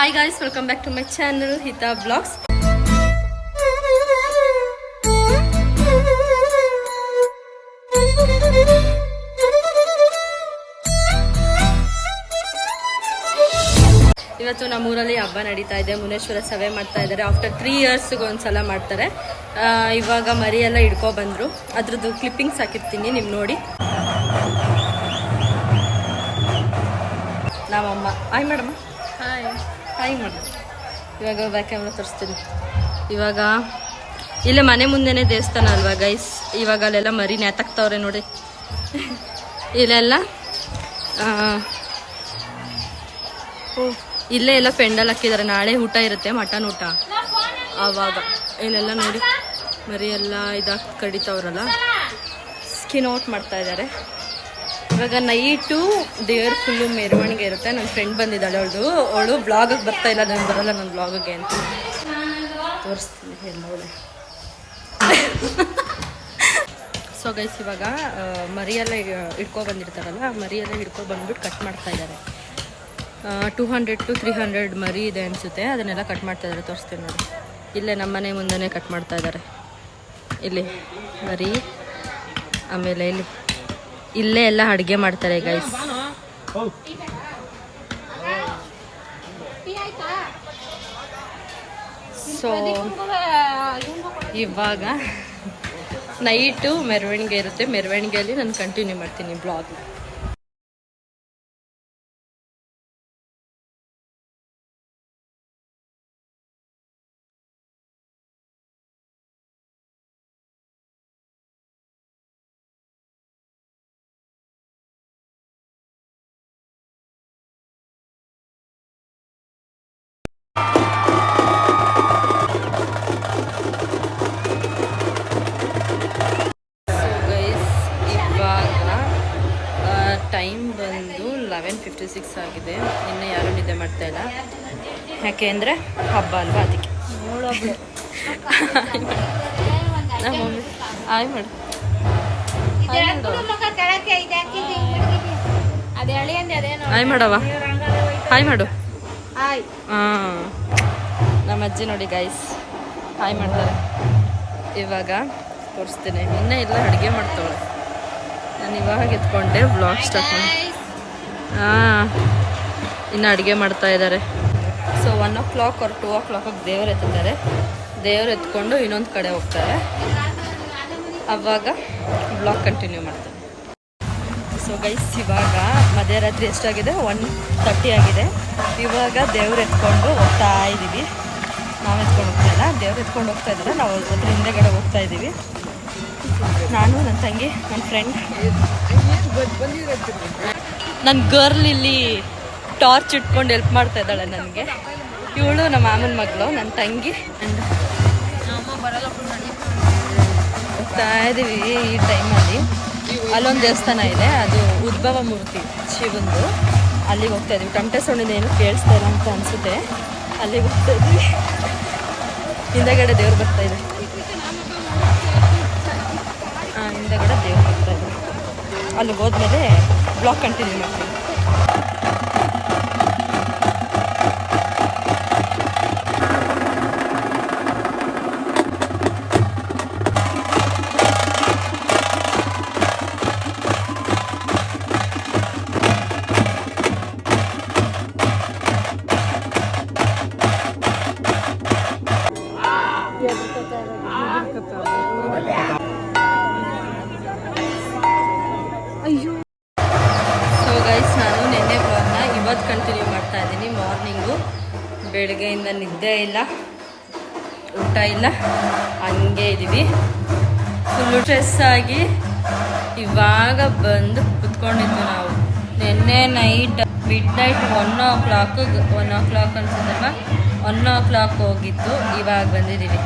Hi guys welcome back to my channel Hita blogs ಇವತ್ತು ನಮ್ಮೂರಲ್ಲಿ ಹಬ್ಬ ನಡೀತಾ ಇದೆ. ಮುನೇಶ್ವರ ಸಭೆ ಮಾಡ್ತಾ ಇದ್ದಾರೆ. ಆಫ್ಟರ್ ತ್ರೀ ಇಯರ್ಸ್ಗೆ ಒಂದ್ಸಲ ಮಾಡ್ತಾರೆ. ಇವಾಗ ಮರಿ ಎಲ್ಲ ಹಿಡ್ಕೊ ಬಂದರು. ಅದ್ರದ್ದು ಕ್ಲಿಪ್ಪಿಂಗ್ಸ್ ಹಾಕಿರ್ತೀನಿ ನೀವು ನೋಡಿ. ನಮ್ಮಮ್ಮ ಹಾಯ್ ಮೇಡಮ್ ಹಾಯ್ ಹಾಯ್ ಇವಾಗ ಬ್ಯಾಕ್ ತೋರಿಸ್ತೀನಿ. ಇವಾಗ ಇಲ್ಲೇ ಮನೆ ಮುಂದೆನೇ ದೇವಸ್ಥಾನ ಅಲ್ವಾ ಗೈಸ್ ಇವಾಗ ಅಲ್ಲೆಲ್ಲ ಮರಿ ನೇತಾಕ್ತವ್ರೆ ನೋಡಿ. ಇಲ್ಲೆಲ್ಲ ಇಲ್ಲೇ ಎಲ್ಲ ಪೆಂಡಲ್ ಹಾಕಿದ್ದಾರೆ ನಾಳೆ ಊಟ ಇರುತ್ತೆ, ಮಟನ್ ಊಟ. ಆವಾಗ ಇಲ್ಲೆಲ್ಲ ನೋಡಿ, ಮರಿ ಎಲ್ಲ ಇದಾಗಿ ಕಡಿತವ್ರಲ್ಲ. ಸ್ಕಿನ್ ಔಟ್ ಮಾಡ್ತಾ ಇದ್ದಾರೆ ಇವಾಗ ನೈಟು ದೇವ್ರ ಫುಲ್ಲು ಮೆರವಣಿಗೆ ಇರುತ್ತೆ. ನನ್ನ ಫ್ರೆಂಡ್ ಬಂದಿದ್ದಾಳೆ ಅವಳು ಅವಳು ಬ್ಲಾಗಿಗೆ ಬರ್ತಾ ಇಲ್ಲ. ನಾನು ಬರಲ್ಲ ನನ್ನ ಬ್ಲಾಗಿಗೆ ಅಂತ. ತೋರಿಸ್ತೀನಿ ಎಲ್ಲವಳೆ ಸೊ ಗೈಸ್ ಇವಾಗ ಮರಿಯೆಲ್ಲ ಹಿಡ್ಕೊ ಬಂದಿರ್ತಾರಲ್ಲ ಮರಿಯೆಲ್ಲ ಹಿಡ್ಕೊ ಬಂದ್ಬಿಟ್ಟು ಕಟ್ ಮಾಡ್ತಾ ಇದ್ದಾರೆ two hundred to three hundred ಮರಿ ಇದೆ ಅನಿಸುತ್ತೆ. ಅದನ್ನೆಲ್ಲ ಕಟ್ ಮಾಡ್ತಾ ಇದ್ದಾರೆ ತೋರಿಸ್ತೀನಿ ನಾನು ಇಲ್ಲೇ ನಮ್ಮನೆ ಮುಂದೆನೇ ಕಟ್ ಮಾಡ್ತಾ ಇದ್ದಾರೆ ಇಲ್ಲಿ, ಮರಿ. ಆಮೇಲೆ ಇಲ್ಲಿ. ಇಲ್ಲೇ ಎಲ್ಲ ಅಡುಗೆ ಮಾಡ್ತಾರೆ ಗೈಸ್ ಸೊ ಇವಾಗ ನೈಟು ಮೆರವಣಿಗೆ ಇರುತ್ತೆ. ಮೆರವಣಿಗೆಯಲ್ಲಿ ನಾನು ಕಂಟಿನ್ಯೂ ಮಾಡ್ತೀನಿ ಬ್ಲಾಗ್ ಯಾಕೆ ಅಂದರೆ ಹಬ್ಬ ಅಲ್ವಾ ಅದಕ್ಕೆ. ಆಯ್ ಮಾಡು. ಹಾಯ್ ಮಾಡವ ಹಾಯ್ ಮಾಡು. ಹಾಂ. ನಮ್ಮ ಅಜ್ಜಿ ನೋಡಿ ಗೈಸ್ ಹಾಯ್ ಮಾಡ್ತಾರೆ. ಇವಾಗ ತೋರಿಸ್ತೀನಿ. ಇನ್ನೂ ಎಲ್ಲ ಅಡುಗೆ ಮಾಡ್ತಾವಳೆ ನಾನು ಇವಾಗ ಎತ್ಕೊಂಡೆ ಬ್ಲಾಗ್ ಸ್ಟಾರ್ಟ್ ಮಾಡಿ. ಹಾಂ. ಇನ್ನು ಅಡುಗೆ ಮಾಡ್ತಾ ಇದ್ದಾರೆ ಸೊ ಒನ್ ಓ ಕ್ಲಾಕ್ ಅವ್ರು ಟೂ ಓ ಕ್ಲಾಕಾಗಿ ದೇವ್ರು ಎತ್ತಿದ್ದಾರೆ ದೇವ್ರು ಎತ್ಕೊಂಡು ಇನ್ನೊಂದು ಕಡೆ ಹೋಗ್ತಾರೆ. ಅವಾಗ ಬ್ಲಾಗ್ ಕಂಟಿನ್ಯೂ ಮಾಡ್ತಾರೆ. ಸೊ ಗೈಸ್ ಇವಾಗ ಮಧ್ಯರಾತ್ರಿ ಎಷ್ಟಾಗಿದೆ? ಒನ್ ತರ್ಟಿ ಆಗಿದೆ. ಇವಾಗ ದೇವ್ರು ಎತ್ಕೊಂಡು ಹೋಗ್ತಾ ಇದ್ದೀವಿ ನಾವು ಎತ್ಕೊಂಡು ಹೋಗ್ತಾಯಿಲ್ಲ ದೇವ್ರು ಎತ್ಕೊಂಡು ಹೋಗ್ತಾ ಇದ್ದಾರೆ. ನಾವು ಅದ್ರ ಹಿಂದೆಗಡೆ ಹೋಗ್ತಾ ಇದ್ದೀವಿ ನಾನು ನನ್ನ ತಂಗಿ ನನ್ನ ಫ್ರೆಂಡ್ ನನ್ನ ಗರ್ಲ್ ಇಲ್ಲಿ ಟಾರ್ಚ್ ಇಟ್ಕೊಂಡು ಹೆಲ್ಪ್ ಮಾಡ್ತಾ ಇದ್ದಾಳೆ ನನಗೆ. ಇವಳು ನಮ್ಮ ಮಾಮನ ಮಗಳು ನನ್ನ ತಂಗಿ. ಹೋಗ್ತಾ ಇದ್ದೀವಿ ಈ ಟೈಮಲ್ಲಿ. ಅಲ್ಲೊಂದು ದೇವಸ್ಥಾನ ಇದೆ ಅದು ಉದ್ಭವ ಮೂರ್ತಿ ಶಿವಂದು. ಅಲ್ಲಿಗೆ ಹೋಗ್ತಾ ಇದ್ದೀವಿ. ಟಮಟೆ ಸೊಣ್ಣಿನ ಏನು ಕೇಳಿಸ್ತಾ ಇಲ್ಲ ಅಂತ ಅನಿಸುತ್ತೆ. ಅಲ್ಲಿಗೆ ಹೋಗ್ತಾ ಇದ್ವಿ ಹಿಂದೆಗಡೆ ದೇವ್ರು ಬರ್ತಾ ಇದೆ. ಆ, ಹಿಂದೆಗಡೆ ದೇವ್ರು ಬರ್ತಾ ಇದೆ. ಅಲ್ಲಿಗೆ ಹೋದ್ಮೇಲೆ ಬ್ಲಾಕ್ ಕಂಟಿನ್ಯೂ ಮಾಡ್ತೀವಿ. ಬೆಳಗ್ಗೆಯಿಂದ ನಿದ್ದೆ ಇಲ್ಲ, ಊಟ ಇಲ್ಲ, ಹಂಗೆ ಇದ್ದೀವಿ. ಫುಲ್ಲು ಸ್ಟ್ರೆಸ್ ಆಗಿ ಇವಾಗ ಬಂದು ಕುತ್ಕೊಂಡಿದ್ವಿ ನಾವು. ನಿನ್ನೆ night midnight one o'clock one o'clock ಅನ್ಸುತ್ತಲ್ವ? One o'clock ಹೋಗಿದ್ದು, ಇವಾಗ ಬಂದಿದ್ದೀವಿ.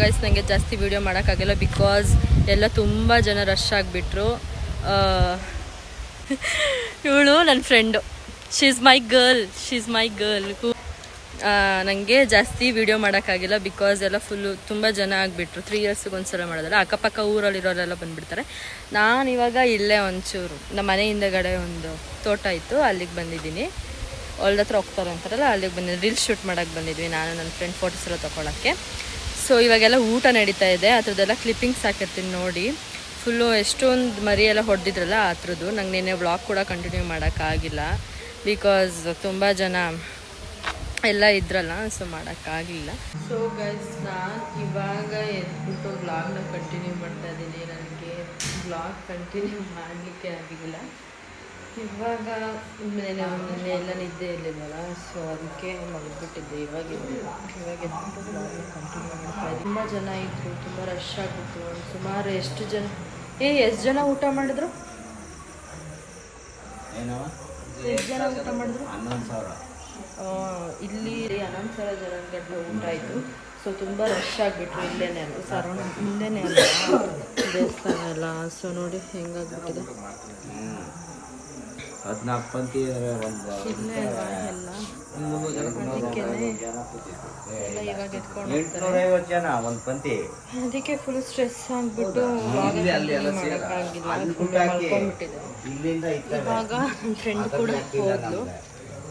ಗೈಸ್ ನನಗೆ ಜಾಸ್ತಿ ವೀಡಿಯೋ ಮಾಡೋಕ್ಕಾಗಿಲ್ಲ ಬಿಕಾಸ್ ಎಲ್ಲ ತುಂಬ ಜನ ರಶ್ ಆಗಿಬಿಟ್ರು. ಇವಳು ನನ್ನ friend she's my girl she's my girl ನನಗೆ ಜಾಸ್ತಿ ವೀಡಿಯೋ ಮಾಡೋಕ್ಕಾಗಿಲ್ಲ ಬಿಕಾಸ್ ಎಲ್ಲ ಫುಲ್ಲು ತುಂಬ ಜನ ಆಗಿಬಿಟ್ರು. ತ್ರೀ ಇಯರ್ಸಿಗೆ ಒಂದ್ಸಲ ಮಾಡೋದಲ್ಲ, ಅಕ್ಕಪಕ್ಕ ಊರಲ್ಲಿರೋರೆಲ್ಲ ಬಂದುಬಿಡ್ತಾರೆ. ನಾನು ಇವಾಗ ಇಲ್ಲೇ ಒಂಚೂರು, ನಮ್ಮ ಮನೆ ಹಿಂದೆಗಡೆ ಒಂದು ತೋಟ ಇತ್ತು, ಅಲ್ಲಿಗೆ ಬಂದಿದ್ದೀನಿ. ಹೊಲ್ದ ಹತ್ರ ಹೋಗ್ತಾರೆ ಅಂತಾರಲ್ಲ, ಅಲ್ಲಿಗೆ ಬಂದಿದ್ದೀನಿ. ರೀಲ್ಸ್ ಶೂಟ್ ಮಾಡೋಕ್ಕೆ ಬಂದಿದ್ವಿ ನಾನು ನನ್ನ ಫ್ರೆಂಡ್ ಫೋಟೋಸ್ ಎಲ್ಲ ತೊಗೊಳಕ್ಕೆ ಸೊ ಇವಾಗೆಲ್ಲ ಊಟ ನಡೀತಾ ಇದೆ. ಅದ್ರದ್ದೆಲ್ಲ ಕ್ಲಿಪ್ಪಿಂಗ್ಸ್ ಹಾಕಿರ್ತೀನಿ ನೋಡಿ. ಫುಲ್ಲು ಎಷ್ಟೊಂದು ಮರಿ ಎಲ್ಲ ಹೊಡೆದಿದ್ರಲ್ಲ ಆ ಥರದ್ದು ನಂಗೆ ನಿನ್ನೆ ವ್ಲಾಗ್ ಕೂಡ ಕಂಟಿನ್ಯೂ ಮಾಡೋಕ್ಕಾಗಿಲ್ಲ ಬಿಕಾಸ್ ತುಂಬ ಜನ ಎಲ್ಲ ಇದ್ರಲ್ಲ ಸೊ ಮಾಡೋಕ್ಕಾಗಿಲ್ಲ ಸೊ ಗೈಸ್ ನಾನು ಇವಾಗ ಎದ್ಬಿಟ್ಟು ವ್ಲಾಗ್ನ ಕಂಟಿನ್ಯೂ ಮಾಡ್ತಾ ಇದ್ದೀನಿ. ನನಗೆ ವ್ಲಾಗ್ ಕಂಟಿನ್ಯೂ ಮಾಡಲಿಕ್ಕೆ ಆಗಿಲ್ಲ. ಇವಾಗ ನೆನೆ ಎಲ್ಲ ನಿದ್ದೆ ಇರಲಿಲ್ಲ ಸೊ ಅದಕ್ಕೆ ಮಲಗಿಬಿಟ್ಟಿದ್ದೆ. ಇವಾಗ ಇವಾಗ ಕಂಟಿನ್ಯೂ ಮಾಡ್ತಾ ತುಂಬ ಜನ ಇದ್ದರು ತುಂಬ ರಶ್ ಆಗಿತ್ತು. ಸುಮಾರು ಎಷ್ಟು ಜನ ಏ ಎಷ್ಟು ಜನ ಊಟ ಮಾಡಿದ್ರು? ಇಲ್ಲಿ ಎಷ್ಟು ಜನ ಊಟ ಮಾಡಿದ್ರು? ಇಲ್ಲಿ ಹನ್ನೊಂದು ಸಾವಿರ ಜನಗಟ್ಟಲೆ ಊಟ ಆಯಿತು. ಸೊ ತುಂಬ ರಶ್ ಆಗಿಬಿಟ್ರು ಇಲ್ಲೇನೆ ಅಲ್ಲ ಸರೌಂಡ್ ಇಲ್ಲೇನೆ ಅಲ್ಲ ದೇವಸ್ಥಾನ ಎಲ್ಲ? ಸೊ ನೋಡಿ ಹೆಂಗಾಗ್ಬಿಟ್ಟಿದೆ. ಹದಿನಾಲ್ಕು ಪಂತಿ ಒಂದು ಇವಾಗ ಎಂಟುನೂರೈವತ್ತು ಜನ ಒಂದು ಪಂಕ್ತಿ. ಅದಕ್ಕೆ ಫುಲ್ ಸ್ಟ್ರೆಸ್ ಆಗ್ಬಿಟ್ಟು ಇಲ್ಲಿಂದ ಇವಾಗ ಫ್ರೆಂಡ್ ಕೂಡ ಹೋದ್ಲು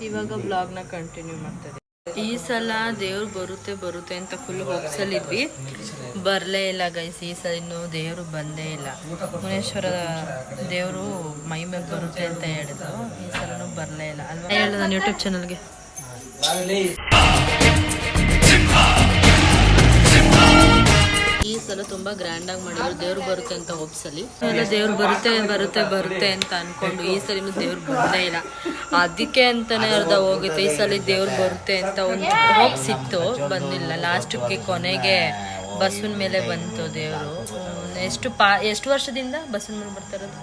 ಇವಾಗ ಬ್ಲಾಗ್ನ ಕಂಟಿನ್ಯೂ ಮಾಡ್ತಾರೆ ಈ ಸಲ ದೇವ್ರು ಬರುತ್ತೆ ಬರುತ್ತೆ ಅಂತ ಫುಲ್ ಹೋಗ್ಸಲಿದ್ವಿ ಬರಲೇ ಇಲ್ಲ ಗೈಸ್ ಈ ಸಲ ಇನ್ನು ದೇವರು ಬಂದೇ ಇಲ್ಲ. ಮುನೇಶ್ವರ ದೇವರು ಮೈ ಮೇಲೆ ಬರುತ್ತೆ ಅಂತ ಹೇಳಿದ್ರು. ಈ ಸಲನೂ ಬರಲೇ ಇಲ್ಲ. ಅಲ್ವಾ? ಹೇಳು ನನ್ನ ಯೂಟ್ಯೂಬ್ ಚಾನಲ್ಗೆ ಈ ಸಲ ತುಂಬಾ ಗ್ರ್ಯಾಂಡ್ ಆಗಿ ಮಾಡಿದ್ರು. ದೇವ್ರು ಬರುತ್ತೆ ಅಂತ ಹೋಪ್ಸಲಿ ಎಲ್ಲ ದೇವ್ರು ಬರುತ್ತೆ ಬರುತ್ತೆ ಬರುತ್ತೆ ಅಂತ ಅನ್ಕೊಂಡು ಈ ಸಲ ದೇವ್ರು ಬಂದೇ ಇಲ್ಲ. ಅದಕ್ಕೆ ಅಂತಾನೆ ಅರ್ಧ ಹೋಗುತ್ತೆ. ಈ ಸಲ ದೇವ್ರು ಬರುತ್ತೆ ಅಂತ ಒಂದು ಹೋಪ್ಸ್ ಇತ್ತು, ಬಂದಿಲ್ಲ. ಲಾಸ್ಟಕ್ಕೆ ಕೊನೆಗೆ ಬಸ್ಸಿನ ಮೇಲೆ ಬಂತು ದೇವ್ರು. ಎಷ್ಟು ಪಾ, ಎಷ್ಟು ವರ್ಷದಿಂದ ಬಸ್ಸಿನ ಮೇಲೆ ಬರ್ತಾರದು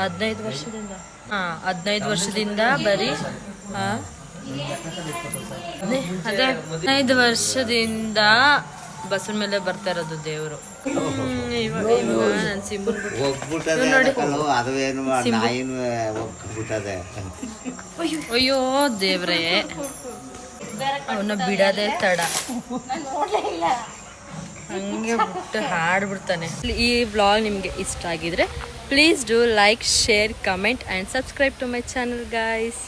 ಹದಿನೈದು ವರ್ಷದಿಂದ. ಹಾ, ಹದಿನೈದು ವರ್ಷದಿಂದ ಬರೀ, ಹಾ? ಅದೇ ಹದಿನೈದು ವರ್ಷದಿಂದ ಬಸ್ಸಿನ ಮೇಲೆ ಬರ್ತಾ ಇರೋದು ದೇವರು. ಅಯ್ಯೋ ದೇವ್ರೇ. ಅವನ್ನ ಬಿಡದೆ ತಡ. ಹಂಗೆ ಬಿಟ್ಟು ಹಾಡ್ಬಿಡ್ತಾನೆ. ಈ ವ್ಲಾಗ್ ನಿಮಗೆ ಇಷ್ಟ ಆಗಿದ್ರೆ please do like share comment and subscribe to my channel guys